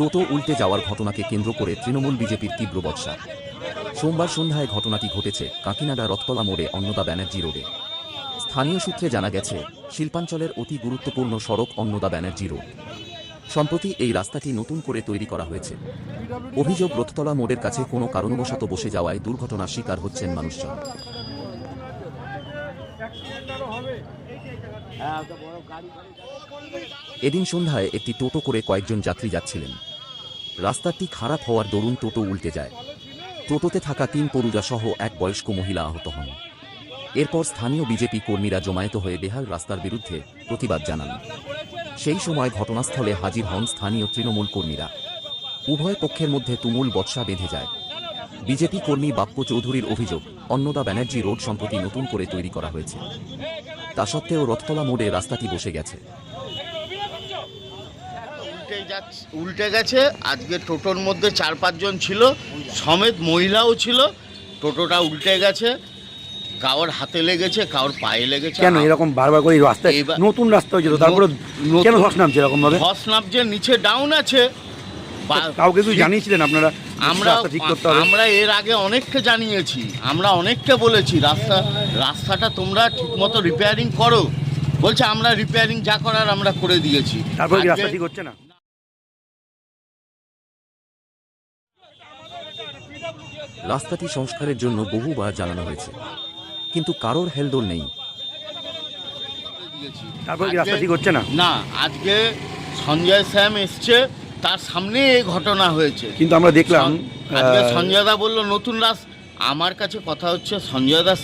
টোটো উল্টে যাওয়ার ঘটনাকে কেন্দ্র করে তৃণমূল বিজেপির তীব্র বর্ষা। সোমবার সন্ধ্যায় ঘটনাটি ঘটেছে কাকিনাডা রথতলা মোড়ে অন্নদা ব্যানার্জি রোডে। স্থানীয় সূত্রে জানা গেছে, শিল্পাঞ্চলের অতি গুরুত্বপূর্ণ সড়ক অন্নদা ব্যানার্জি রোড। সম্প্রতি এই রাস্তাটি নতুন করে তৈরি করা হয়েছে। অভিযোগ, রথতলা মোড়ের কাছে কোনো কারণবশত বসে যাওয়ায় দুর্ঘটনার শিকার হচ্ছেন মানুষজন। এদিন সন্ধ্যায় একটি টোটো করে কয়েকজন যাত্রী যাচ্ছিলেন। রাস্তাটি খারাপ হওয়ার দরুন টোটো উল্টে যায়। টোটোতে থাকা তিন সহ এক বয়স্ক মহিলা আহত হন। এরপর স্থানীয় বিজেপি কর্মীরা জমায়েত হয়ে বেহাল রাস্তার বিরুদ্ধে প্রতিবাদ জানান। সেই সময় ঘটনাস্থলে হাজির হন স্থানীয় তৃণমূল কর্মীরা। উভয় পক্ষের মধ্যে তুমুল বৎসা বেঁধে যায়। বিজেপি কর্মী বাপ্পু চৌধুরীর অভিযোগ, অন্নদা ব্যানার্জি রোড সম্প্রতি নতুন করে তৈরি করা হয়েছে। তা সত্ত্বেও রথতলা মোড়ে রাস্তাটি বসে গেছে। উল্টে যাচ্ছে। উল্টে গেছে আজকে টোটোর মধ্যে চার পাঁচজন ছিল সমেত মহিলাও ছিল টোটোটা উল্টে গেছে কারোর হাতে লেগেছে কারোর পায়ে লেগেছে। কেন এরকম বারবার করে এই রাস্তায়? নতুন রাস্তা হয়েছে তো তারপরে কেন ধস নামছে এরকম ভাবে ধস নামছে নিচে ডাউন আছে। কাউকে কিছু জানিয়েছিলেন আপনারা? আমরা আমরা এর আগে অনেককে জানিয়েছি আমরা অনেককে বলেছি রাস্তা রাস্তাটা তোমরা ঠিকমতো রিপেয়ারিং করো। বলছে আমরা রিপেয়ারিং যা করার আমরা করে দিয়েছি। তারপরে রাস্তা ঠিক হচ্ছে না? রাস্তাটি সংস্কারের জন্য বহুবার জানানো হয়েছে কিন্তু কারোর হেলদোল নেই। কি রাস্তা আজকে- ঠিক হচ্ছে না? না আজকে সঞ্জয় স্যাম এসছে তার সামনে এই ঘটনা হয়েছে। কিন্তু আমরা দেখলাম আজকে সঞ্জয় দা বলল নতুন রাস আমার কাছে কথা হচ্ছে সঞ্জয় দাস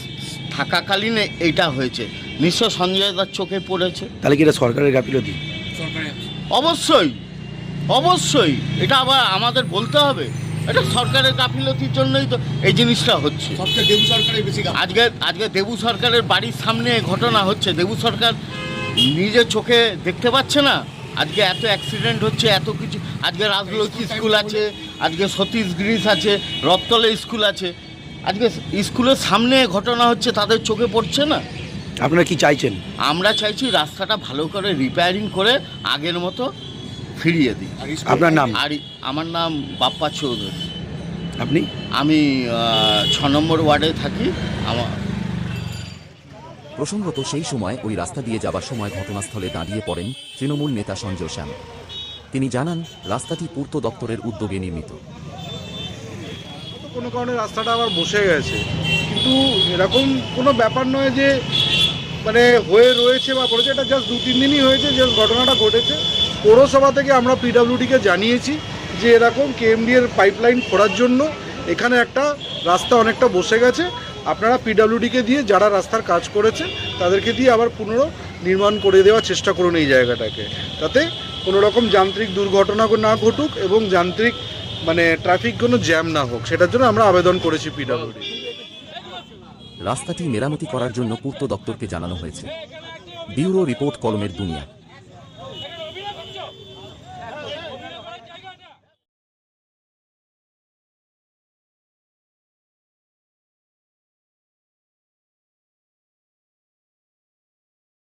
থাকাকালীন এইটা হয়েছে। নিশ্চয় সঞ্জয় দার চোখে পড়েছে। তাহলে কি এটা সরকারের গাফিলতি? অবশ্যই অবশ্যই। এটা আবার আমাদের বলতে হবে। এটা সরকারের গাফিলতির জন্যই তো এই জিনিসটা হচ্ছে। আজকে আজকে দেবু সরকারের বাড়ির সামনে ঘটনা হচ্ছে। দেবু সরকার নিজের চোখে দেখতে পাচ্ছে না? আজকে এত অ্যাক্সিডেন্ট হচ্ছে এত কিছু আজকে রাজলক্ষ্মী স্কুল আছে আজকে সতীশ গ্রিস আছে রত্তলে স্কুল আছে। আজকে স্কুলের সামনে ঘটনা হচ্ছে তাদের চোখে পড়ছে না? আপনারা কি চাইছেন? আমরা চাইছি রাস্তাটা ভালো করে রিপেয়ারিং করে আগের মতো ফিরিয়ে দিই। আপনার নাম? আর আমার নাম বাপ্পা চৌধুরী। আপনি? আমি ছ নম্বর ওয়ার্ডে থাকি। আমার প্রসঙ্গত সেই সময় ওই রাস্তা দিয়ে যাবার সময় ঘটনাস্থলে দাঁড়িয়ে পড়েন তৃণমূল নেতা সঞ্জয় শ্যাম। তিনি জানান রাস্তাটি পূর্ত দপ্তরের উদ্যোগে নির্মিত। কোনো কারণে রাস্তাটা আবার বসে গেছে। কিন্তু এরকম কোনো ব্যাপার নয় যে মানে হয়ে রয়েছে বা করেছে এটা জাস্ট দু তিন দিনই হয়েছে যে ঘটনাটা ঘটেছে। পৌরসভা থেকে আমরা পিডাব্লিউডিকে জানিয়েছি যে এরকম কেএমডি এর পাইপলাইন খোঁড়ার জন্য এখানে একটা রাস্তা অনেকটা বসে গেছে। আপনারা পিডাব্লিউডিকে দিয়ে যারা রাস্তার কাজ করেছে তাদেরকে দিয়ে আবার পুনর নির্মাণ করে দেওয়ার চেষ্টা করুন এই জায়গাটাকে। তাতে কোনো রকম যান্ত্রিক দুর্ঘটনা না ঘটুক এবং যান্ত্রিক মানে ট্রাফিক কোনো জ্যাম না হোক। সেটার জন্য আমরা আবেদন করেছি পিডাব্লিউডি রাস্তাটি মেরামতি করার জন্য পূর্ত দপ্তরকে জানানো হয়েছে। ব্যুরো রিপোর্ট কলমের দুনিয়া।